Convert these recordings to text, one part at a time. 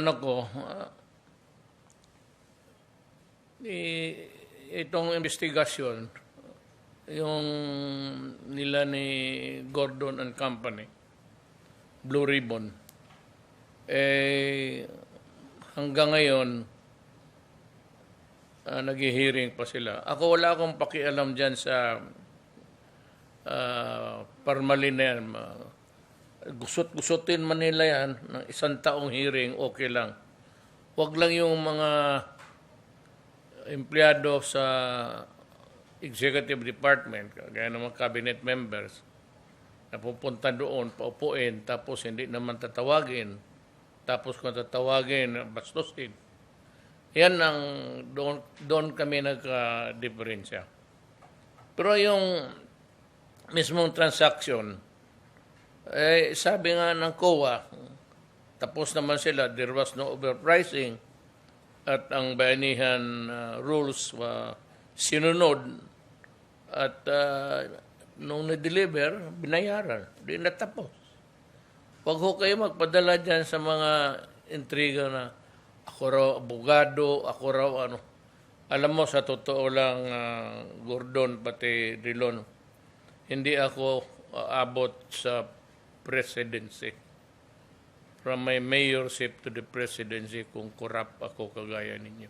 ano ko, ah, i- itong investigasyon, yung nila ni Gordon and Company, Blue Ribbon, eh, hanggang ngayon, uh, nag-hearing pa sila. Ako wala akong pakialam dyan sa uh, parmalin na. Ma- Gusot-gusotin man nila yan ng isang taong hearing, okay lang. Huwag lang yung mga empleyado sa executive department, kagaya ng mga cabinet members, na pupunta doon, paupuin, tapos hindi naman tatawagin, tapos kung tatawagin, bastusin. Yan ang doon, doon kami nagka-diferensya. Pero yung mismong transaction, eh, sabi nga ng COA, tapos naman sila, there was no overpricing at ang bayanihan uh, rules wa sinunod at uh, nung na-deliver, binayaran. Di natapos. Huwag ho kayo magpadala dyan sa mga intriga na ako raw abogado, ako raw ano. Alam mo, sa totoo lang, ah, Gordon, pati Rilon, hindi ako aabot sa presidency. From my mayorship to the presidency, kung corrupt ako kagaya ninyo.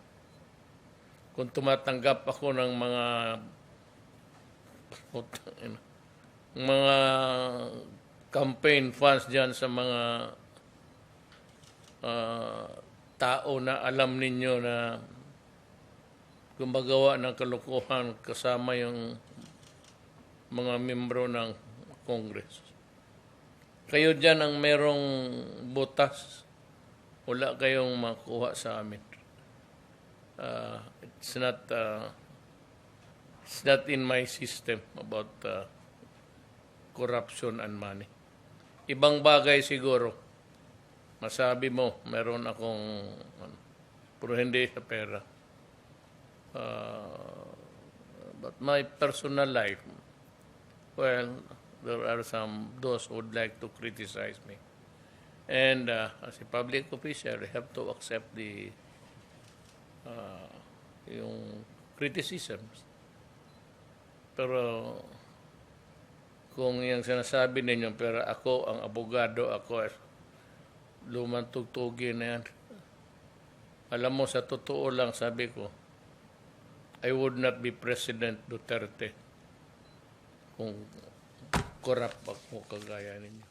Kung tumatanggap ako ng mga mga campaign funds dyan sa mga ah, tao na alam ninyo na gumagawa ng kalokohan kasama yung mga membro ng Congress. Kayo dyan ang merong butas. Wala kayong makuha sa amin. Uh, it's not uh, it's not in my system about uh, corruption and money. Ibang bagay siguro. Masabi mo, meron akong ano, pero hindi sa pera. Uh, but my personal life, well, there are some those who would like to criticize me. And uh, as a public official, I have to accept the uh, yung criticisms. Pero kung yung sinasabi ninyo, pero ako ang abogado, ako ay lumang tugtugin na yan. Alam mo, sa totoo lang, sabi ko, I would not be President Duterte kung corrupt ako kagaya ninyo.